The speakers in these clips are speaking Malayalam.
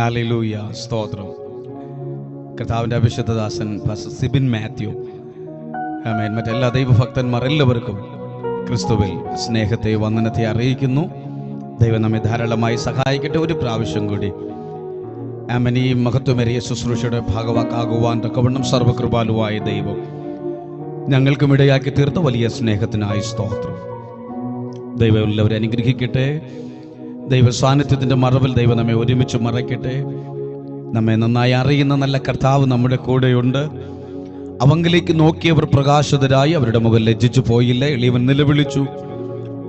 ഹാലിലൂയ സ്തോത്രം. കർത്താവിന്റെ അഭിഷുദ്ധദാസൻ സിബിൻ മാത്യു. ആമേൻ. മറ്റെല്ലാ ദൈവഭക്തന്മാർ എല്ലാവർക്കും ക്രിസ്തുവിൽ സ്നേഹത്തെ വന്ദനത്തെ അറിയിക്കുന്നു. ദൈവം നമ്മെ ധാരാളമായി സഹായിക്കട്ടെ. ഒരു പ്രാവശ്യം കൂടി. ആമൻ. ഈ മഹത്വമേറിയ ശുശ്രൂഷയുടെ ഭാഗവാക്കാകുവാൻ തക്കവണ്ണം സർവകൃപാലുവായ ദൈവം ഞങ്ങൾക്കും ഇടയാക്കി തീർത്ത വലിയ സ്നേഹത്തിനായി സ്തോത്രം. ദൈവം എല്ലാവരെ അനുഗ്രഹിക്കട്ടെ. ദൈവ സാന്നിധ്യത്തിന്റെ മറവിൽ ദൈവം നമ്മെ ഒരുമിച്ച് മറയ്ക്കട്ടെ. നമ്മെ നന്നായി അറിയുന്ന നല്ല കർത്താവ് നമ്മുടെ കൂടെയുണ്ട്. അവങ്കിലേക്ക് നോക്കിയവർ പ്രകാശിതരായി അവരുടെ മുഖം ലജ്ജിച്ചു പോയില്ല എളിയവൻ നിലവിളിച്ചു.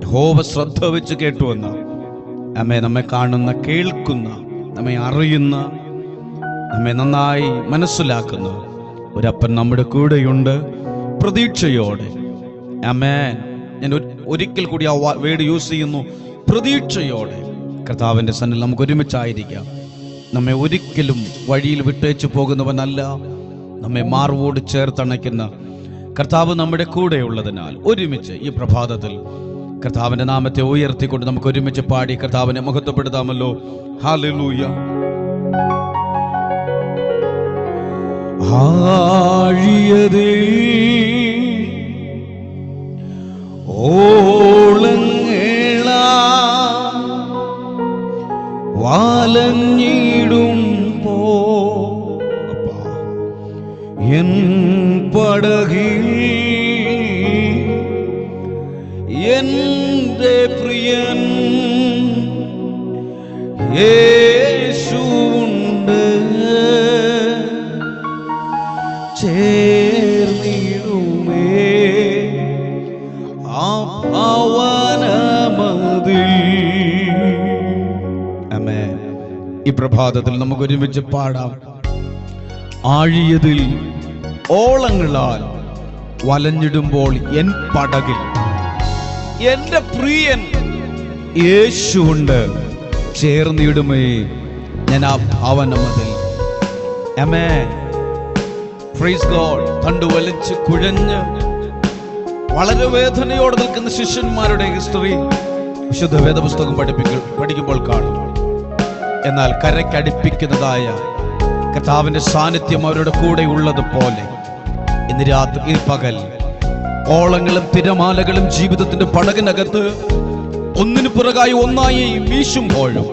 ഹോവ ശ്രദ്ധ വെച്ച് കേട്ടുവെന്ന. നമ്മെ നമ്മെ കാണുന്ന കേൾക്കുന്ന നമ്മെ അറിയുന്ന നമ്മെ നന്നായി മനസ്സിലാക്കുന്ന ഒരപ്പൻ നമ്മുടെ കൂടെയുണ്ട്. പ്രതീക്ഷയോടെ. അമേൻ ഞാൻ ഒരിക്കൽ കൂടി ആ വേഡ് യൂസ് ചെയ്യുന്നു. പ്രതീക്ഷയോടെ. കർത്താവിന്റെ സന്നിൽ നമുക്ക് ഒരുമിച്ചായിരിക്കാം. നമ്മെ ഒരിക്കലും വഴിയിൽ വിട്ടേച്ചു പോകുന്നവനല്ല. നമ്മെ മാർവോട് ചേർത്തണയ്ക്കുന്ന കർത്താവ് നമ്മുടെ കൂടെയുള്ളതിനാൽ ഒരുമിച്ച് ഈ പ്രഭാതത്തിൽ കർത്താവിന്റെ നാമത്തെ ഉയർത്തിക്കൊണ്ട് നമുക്ക് ഒരുമിച്ച് പാടി കർത്താവിനെ മഹത്വപ്പെടുത്താമല്ലോ. ഹാലൂയ ആഴിയതേ ഓളങ്ങള എന്റെ പ്രിയൻ യേശുണ്ട് ചേർന്നിടുമേ ആ പാവനമതിൽ ആമേൻ. ഈ പ്രഭാതത്തിൽ നമുക്ക് ഒരുമിച്ച് പാടാം. ആഴിയതിൽ ഓളങ്ങളാൽ വലഞ്ഞിടുമ്പോൾ എൻ പടകിൽ എന്റെ പ്രിയൻ. യേശുണ്ട് ചേർന്നിടുമേ. ഞാൻ ഭവനമതിൽ ആമേൻ ഫ്രീസ് ഗോഡ് കണ്ടു വലിച്ച് കുഴഞ്ഞ് വളരെ വേദനയോടെ നിൽക്കുന്ന ശിഷ്യന്മാരുടെ ഹിസ്റ്ററി വിശുദ്ധ വേദപുസ്തകം പഠിപ്പിക്ക പഠിക്കുമ്പോൾ കാണും. എന്നാൽ കരക്കടിപ്പിക്കുന്നതായ കർത്താവിന്റെ സാന്നിധ്യം അവരുടെ കൂടെ ഉള്ളതുപോലെ ഇന്ന് രാത്രി പകൽ ഓളങ്ങളും തിരമാലകളും ജീവിതത്തിന്റെ പടകിനകത്ത് ഒന്നിനു പുറകായി ഒന്നായി വീശുമ്പോഴും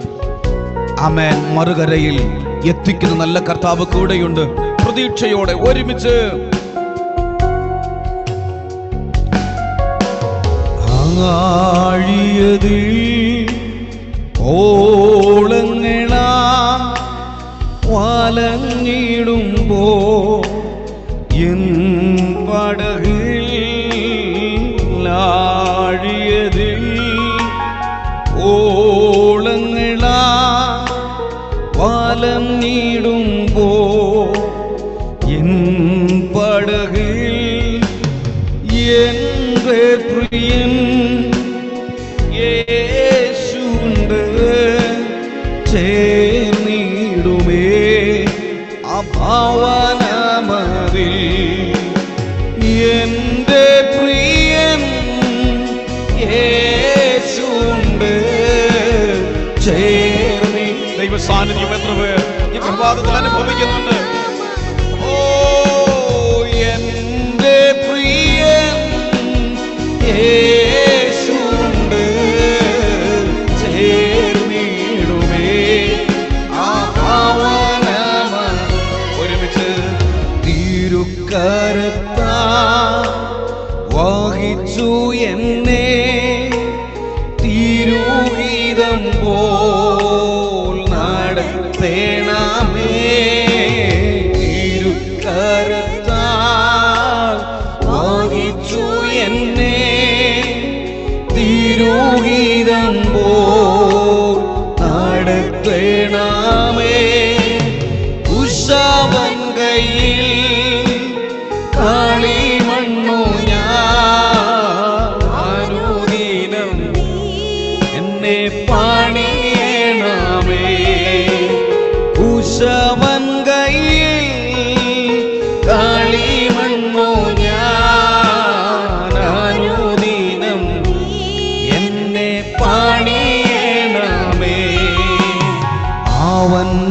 അമേൻ മറുകരയിൽ എത്തിക്കുന്ന നല്ല കർത്താവ് കൂടെയുണ്ട്. പ്രതീക്ഷയോടെ ഒരുമിച്ച്. ആഴിയതിൽ ഓളങ്ങളാ വാലങ്ങിടുമ്പോ ഓളങ്ങളാ നീടുമ്പോ എൻ പടകിൽ എന്റെ പ്രിയൻ യേശുണ്ട് ചേർന്നിടുമേ അഭാവനമതിൽ എന്റെ പ്രിയൻ യേശുണ്ട് സാന്നിധ്യം എത്ര പേർ? ഈ പ്രഭാതത്തിൽ അനുഭവിക്കുന്നുണ്ട്. ഓ എന്റെ പ്രിയൻ എന്നെ. clear.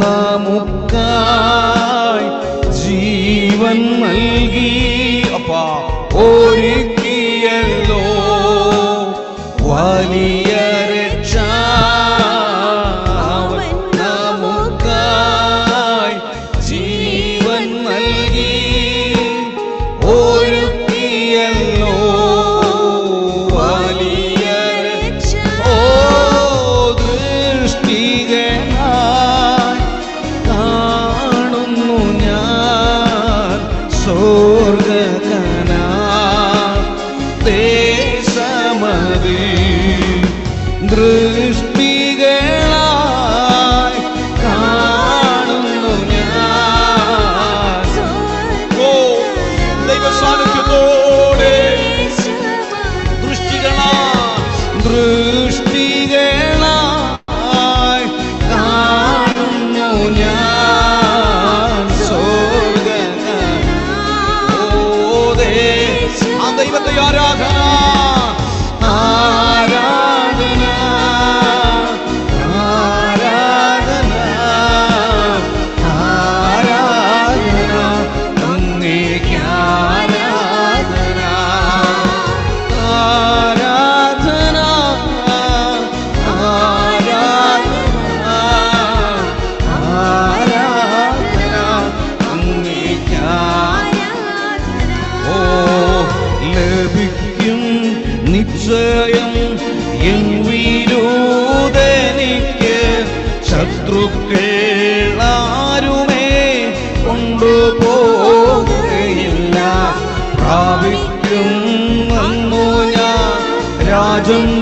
നാമുക്കായി ജീവൻ നൽകി respira. Yardım